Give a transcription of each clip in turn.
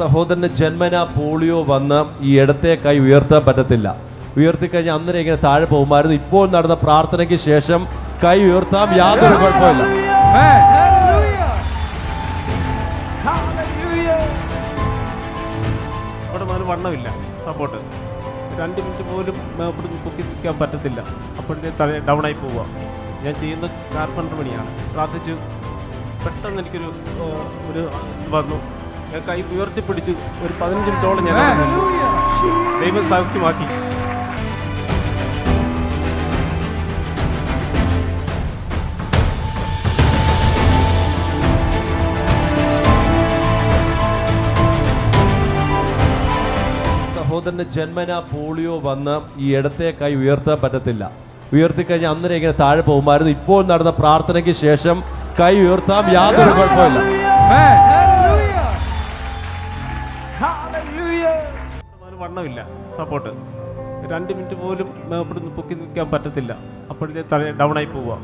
സഹോദരന് ജന്മന പോളിയോ വന്ന് ഈ ഇടത്തെ കൈ ഉയർത്താൻ പറ്റത്തില്ല. ഉയർത്തിക്കഴിഞ്ഞാൽ അന്നേരം ഇങ്ങനെ താഴെ പോകുമായിരുന്നു. ഇപ്പോൾ നടന്ന പ്രാർത്ഥനയ്ക്ക് ശേഷം കൈ ഉയർത്താം. യാതൊരു കുഴപ്പമില്ല വണ്ണമില്ല. സപ്പോർട്ട് രണ്ട് മിനിറ്റ് പോലും ഇവിടുന്ന് പൊക്കി നിൽക്കാൻ പറ്റത്തില്ല. അപ്പോഴത്തെ തല ഡൗൺ ആയി പോവുക. ഞാൻ ചെയ്യുന്ന കാർപ്പന്റർ പണിയാണ് പ്രാർത്ഥിച്ചു പെട്ടെന്ന് എനിക്കൊരു ഒരു ഇത് വന്നു. ഞാൻ കൈ ഉയർത്തിപ്പിടിച്ച് ഒരു പതിനഞ്ച് മിനിറ്റോളം ഞാൻ. ദൈവം സൗഖ്യമാക്കി. സഹോദരന് ജന്മന പോളിയോ വന്ന് ഈ ഇടത്തെ കൈ ഉയർത്താൻ പറ്റത്തില്ല. ഉയർത്തി ഉയർത്തിക്കഴിഞ്ഞാൽ അന്നേരം ഇങ്ങനെ താഴെ പോകുമായിരുന്നു. ഇപ്പോൾ നടന്ന പ്രാർത്ഥനയ്ക്ക് ശേഷം കൈ ഉയർത്താം. യാതൊരു കുഴപ്പമില്ല വണ്ണമില്ല. സപ്പോർട്ട് രണ്ട് മിനിറ്റ് പോലും ഇവിടുന്ന് പൊക്കി നിൽക്കാൻ പറ്റത്തില്ല. അപ്പോഴത്തെ തല ഡൗൺ ആയി പോവുക.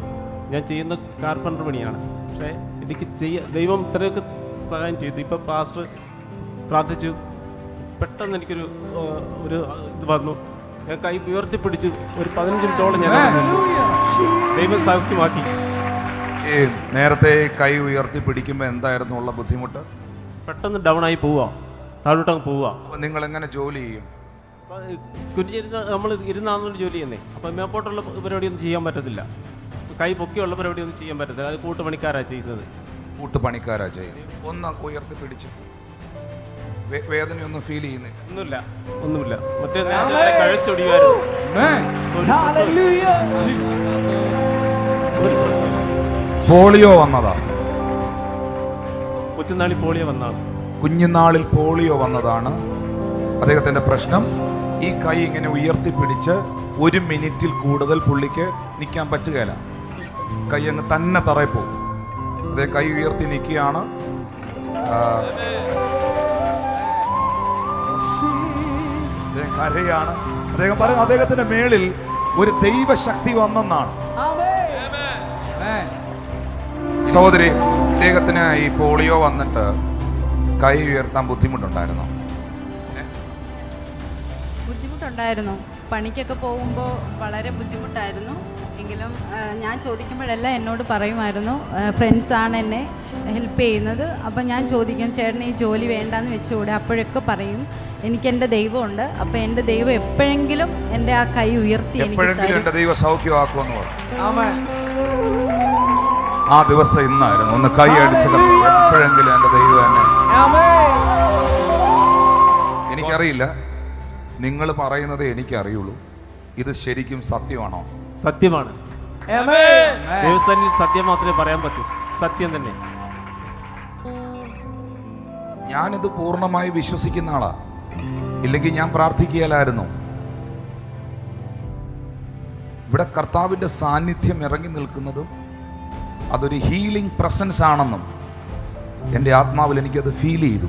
ഞാൻ ചെയ്യുന്ന കാർപ്പന്റർ പണിയാണ്. പക്ഷേ എനിക്ക് ചെയ്യ ദൈവം ഇത്രയൊക്കെ സഹായം ചെയ്തു. ഇപ്പം പാസ്റ്റർ പ്രാർത്ഥിച്ചു. പെട്ടെന്ന് എനിക്കൊരു ഒരു ഇത് വന്നു. ഞാൻ കൈ ഉയർത്തി ഉയർത്തിപ്പിടിച്ച് ഒരു പതിനഞ്ച് മിനിറ്റോളം ഞാൻ. ദൈവം സൗഖ്യമാക്കി. നേരത്തെ കൈ ഉയർത്തി പിടിക്കുമ്പോൾ എന്തായിരുന്നു ഉള്ള ബുദ്ധിമുട്ട്? പെട്ടെന്ന് ഡൗൺ ആയി പോവുക. താഴോട്ടങ്ങ് പോവുക. അപ്പോൾ നിങ്ങൾ എങ്ങനെ ജോലി ചെയ്യും? കുഞ്ഞിരുന്ന നമ്മൾ ഇരുന്നാണെന്നൊരു ജോലി ചെയ്യുന്നേ. അപ്പം മേപ്പോട്ടുള്ള പരിപാടിയൊന്നും ചെയ്യാൻ പറ്റത്തില്ല. കൈ പൊക്കിയുള്ള പരിപാടിയൊന്നും ചെയ്യാൻ പറ്റത്തില്ല. അത് കൂട്ടുപണിക്കാരാണ് ചെയ്യുന്നത്. കൂട്ടുപണിക്കാരാ ചെയ്യുന്നത്. ഒന്ന് ഉയർത്തി പിടിച്ച് വേ- വേദനയൊന്നും ഫീൽ ചെയ്യുന്നില്ല. ഒന്നുമില്ല. ഒന്നുമില്ല. മറ്റേ നേരത്തെ കഴിച്ചൊടിയുമായിരുന്നു. ഒരു പ്രശ്നവും- ഒരു പ്രശ്നവും പോളിയോ വന്നതാ. കൊച്ചുനാളി പോളിയോ വന്നാണ്. കുഞ്ഞുനാളിൽ പോളിയോ വന്നതാണ്. അദ്ദേഹത്തിന്റെ പ്രശ്നം ഈ കൈ ഇങ്ങനെ ഉയർത്തിപ്പിടിച്ച് ഒരു മിനിറ്റിൽ കൂടുതൽ പുള്ളിക്ക് നിൽക്കാൻ പറ്റുകയില്ല. കൈ അങ്ങ് തന്നെ തറയിൽ പോകും അതേ കൈ ഉയർത്തി നിൽക്കുകയാണ്. കരയാണ്. അദ്ദേഹം പറയുന്നു അദ്ദേഹത്തിന്റെ മേളിൽ ഒരു ദൈവശക്തി വന്നെന്നാണ്. സഹോദരി അദ്ദേഹത്തിന് ഈ പോളിയോ വന്നിട്ട് കൈ ഉയർത്താൻ ബുദ്ധിമുട്ടുണ്ടായിരുന്നോ? ബുദ്ധിമുട്ടുണ്ടായിരുന്നു. പണിക്കൊക്കെ പോകുമ്പോൾ വളരെ ബുദ്ധിമുട്ടായിരുന്നു. എങ്കിലും ഞാൻ ചോദിക്കുമ്പോഴെല്ലാം എന്നോട് പറയുമായിരുന്നു ഫ്രണ്ട്സാണ് എന്നെ ഹെൽപ്പ് ചെയ്യുന്നത്. അപ്പം ഞാൻ ചോദിക്കും ചേട്ടൻ ഈ ജോലി വേണ്ടാന്ന് വെച്ചുകൂടെ അപ്പോഴൊക്കെ പറയും എനിക്ക് എന്റെ ദൈവമുണ്ട്. അപ്പം എന്റെ ദൈവം എപ്പോഴെങ്കിലും എന്റെ ആ കൈ ഉയർത്തി ആ ദിവസം ഇന്നായിരുന്നു. ഒന്ന് കൈ അടിച്ചത് എപ്പോഴെങ്കിലും എന്റെ ദൈവം എന്നെ എനിക്കറിയില്ല. നിങ്ങൾ പറയുന്നത് എനിക്കറിയുള്ളൂ. ഇത് ശരിക്കും സത്യമാണോ? സത്യമാണ്. ദേവസ്ഥാനിൽ സത്യം മാത്രമേ പറയാൻ പറ്റൂ. സത്യം തന്നെ. ഞാനിത് പൂർണമായി വിശ്വസിക്കുന്ന ആളാ. ഇല്ലെങ്കിൽ ഞാൻ പ്രാർത്ഥിക്കുകയല്ലായിരുന്നു. ഇവിടെ കർത്താവിന്റെ സാന്നിധ്യം ഇറങ്ങി നിൽക്കുന്നതും അതൊരു ഹീലിംഗ് പ്രസൻസ് ആണെന്നും എന്റെ ആത്മാവിൽ എനിക്കത് ഫീൽ ചെയ്തു.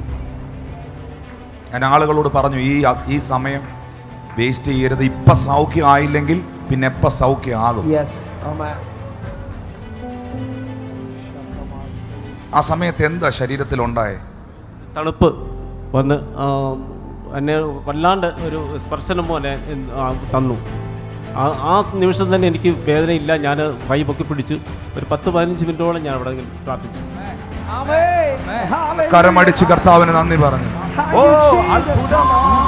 ഞാൻ ആളുകളോട് പറഞ്ഞു ഈ ഈ സമയം വേസ്റ്റ് ചെയ്യരുത്. ഇപ്പം സൗഖ്യം ആയില്ലെങ്കിൽ പിന്നെ എപ്പം സൗഖ്യമാകും. ആ സമയത്ത് എന്താ ശരീരത്തിൽ ശരീരത്തിലുണ്ടായേ? തണുപ്പ് വന്ന് എന്നെ വല്ലാണ്ട് ഒരു സ്പർശനം പോലെ തന്നു. ആ ആ നിമിഷം തന്നെ എനിക്ക് വേദനയില്ല. ഞാൻ കൈ പൊക്കി പിടിച്ച് ഒരു പത്ത് പതിനഞ്ച് മിനിറ്റോളം ഞാൻ അവിടെ പ്രാർത്ഥിച്ചു. കരമടിച്ച് കർത്താവിന് നന്ദി പറഞ്ഞു. ഓ അത്ഭുതമാണ്